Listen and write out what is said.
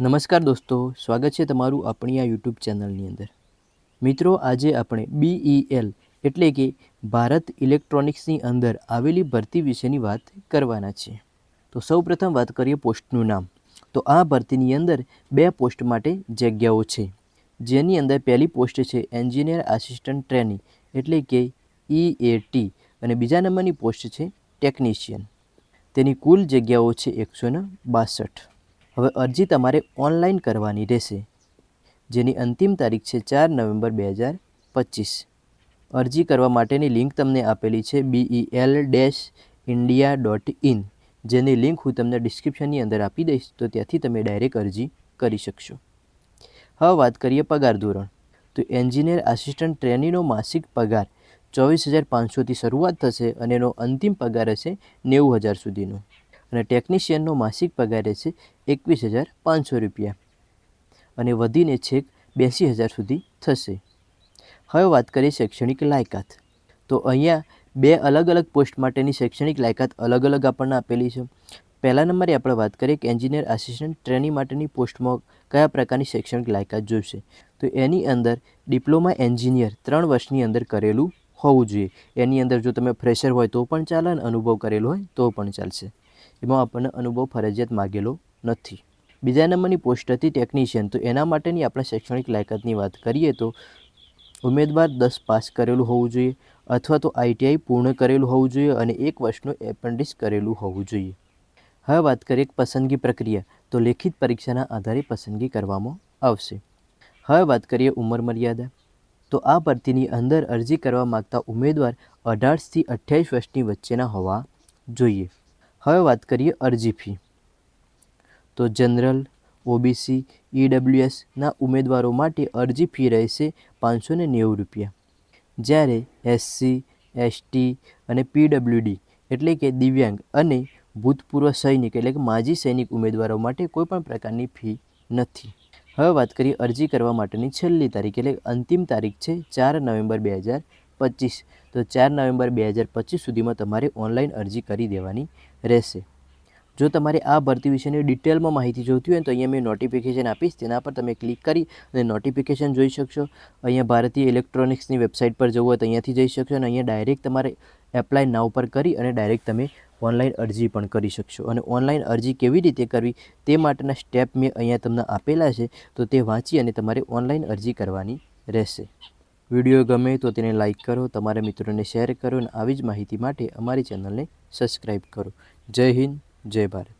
નમસ્કાર દોસ્તો, સ્વાગત છે તમારું આપણી આ યુટ્યુબ ચેનલની અંદર. મિત્રો, આજે આપણે બીઈએલ એટલે કે ભારત ઇલેક્ટ્રોનિક્સની અંદર આવેલી ભરતી વિશેની વાત કરવાના છીએ. તો સૌપ્રથમ વાત કરીએ પોસ્ટનું નામ. તો આ ભરતીની અંદર બે પોસ્ટ માટે જગ્યાઓ છે. જેની અંદર પહેલી પોસ્ટ છે એન્જિનિયર આસિસ્ટન્ટ ટ્રેનિંગ એટલે કે ઈએટી અને બીજા નંબરની પોસ્ટ છે ટેકનિશિયન. તેની કુલ જગ્યાઓ છે એકસો ને બાસઠ. હવે અરજી તમારે ઓનલાઈન કરવાની રહેશે, જેની અંતિમ તારીખ છે ચાર નવેમ્બર બે હજાર પચીસ. અરજી કરવા માટેની લિંક તમને આપેલી છે B E L dash India dot in જેની લિંક હું તમને ડિસ્ક્રિપ્શનની અંદર આપી દઈશ, તો ત્યાંથી તમે ડાયરેક્ટ અરજી કરી શકશો. હવે વાત કરીએ પગાર ધોરણ. તો એન્જિનિયર આસિસ્ટન્ટ ટ્રેનીનો માસિક પગાર ચોવીસ હજાર પાંચસોથી શરૂઆત થશે અને એનો અંતિમ પગાર હશે નેવું હજાર સુધીનો. અને ટેકનિશિયનનો માસિક પગાર રહેશે એકવીસ હજાર પાંચસો રૂપિયા. અને વધીને છેક બેંસી હજાર સુધી થશે. હવે વાત કરીએ શૈક્ષણિક લાયકાત. તો અહીંયા બે અલગ અલગ પોસ્ટ માટેની શૈક્ષણિક લાયકાત અલગ અલગ આપણને આપેલી છે. પહેલા નંબરે આપણે વાત કરીએ કે એન્જિનિયર આસિસ્ટન્ટ ટ્રેનિંગ માટેની પોસ્ટમાં કયા પ્રકારની શૈક્ષણિક લાયકાત જોઈશે. તો એની અંદર ડિપ્લોમા એન્જિનિયર ત્રણ વર્ષની અંદર કરેલું હોવું જોઈએ. એની અંદર જો તમે ફ્રેશર હોય તો પણ ચાલે અને અનુભવ કરેલો હોય તો પણ ચાલશે. એમાં આપણને અનુભવ ફરજિયાત માગેલો નથી. બીજા નંબરની પોસ્ટ હતી ટેકનિશિયન, તો એના માટેની આપણે શૈક્ષણિક લાયકાતની વાત કરીએ તો ઉમેદવાર દસ પાસ કરેલું હોવું જોઈએ અથવા તો આઈટીઆઈ પૂર્ણ કરેલું હોવું જોઈએ અને એક વર્ષનું એપ્રેન્ટિસ કરેલું હોવું જોઈએ. હવે વાત કરીએ પસંદગી પ્રક્રિયા, તો લેખિત પરીક્ષાના આધારે પસંદગી કરવામાં આવશે. હવે વાત કરીએ ઉંમર મર્યાદા, તો આ ભરતીની અંદર અરજી કરવા માગતા ઉમેદવાર અઢારથી અઠ્યાવીસ વર્ષની વચ્ચેના હોવા જોઈએ. હવે વાત કરીએ અરજી ફી. તો જનરલ, ઓબીસી ઈડબ્લ્યુએસના ઉમેદવારો માટે અરજી ફી રહેશે પાંચસો ને નેવું રૂપિયા. જ્યારે એસસી, એસટી અને પીડબ્લ્યુડી એટલે કે દિવ્યાંગ અને ભૂતપૂર્વ સૈનિક એટલે કે માજી સૈનિક ઉમેદવારો માટે કોઈપણ પ્રકારની ફી નથી. હવે વાત કરીએ અરજી કરવા માટેની છેલ્લી તારીખ એટલે અંતિમ તારીખ છે ચાર નવેમ્બર બે હજાર પચીસ. તો ચાર નવેમ્બર બે હજાર પચીસ સુધીમાં તમારે ઓનલાઈન અરજી કરી દેવાની રહેશે. જો તમારે આ ભરતી વિશેની ડિટેલમાં માહિતી જોઈતી હોય તો અહીંયા મેં નોટિફિકેશન આપીશ. તેના પર તમે ક્લિક કરી અને નોટિફિકેશન જોઈ શકશો. અહીંયા ભારતીય ઇલેક્ટ્રોનિક્સની વેબસાઇટ પર જવું હોય તો અહીંયાથી જઈ શકશો અને અહીંયા ડાયરેક્ટ તમારે એપ્લાય નાવ પર કરી અને ડાયરેક્ટ તમે ઓનલાઈન અરજી પણ કરી શકશો. અને ઓનલાઈન અરજી કેવી રીતે કરવી તે માટેના સ્ટેપ મેં અહીંયા તમને આપેલા છે. તો તે વાંચી અને તમારે ઓનલાઈન અરજી કરવાની રહેશે. વીડિયો ગમે તો તેને લાઇક કરો, તમારા મિત્રોને શેર કરો અને આવી જ માહિતી માટે અમારી ચેનલને સબસ્ક્રાઈબ કરો. જય હિન્દ, જય ભારત.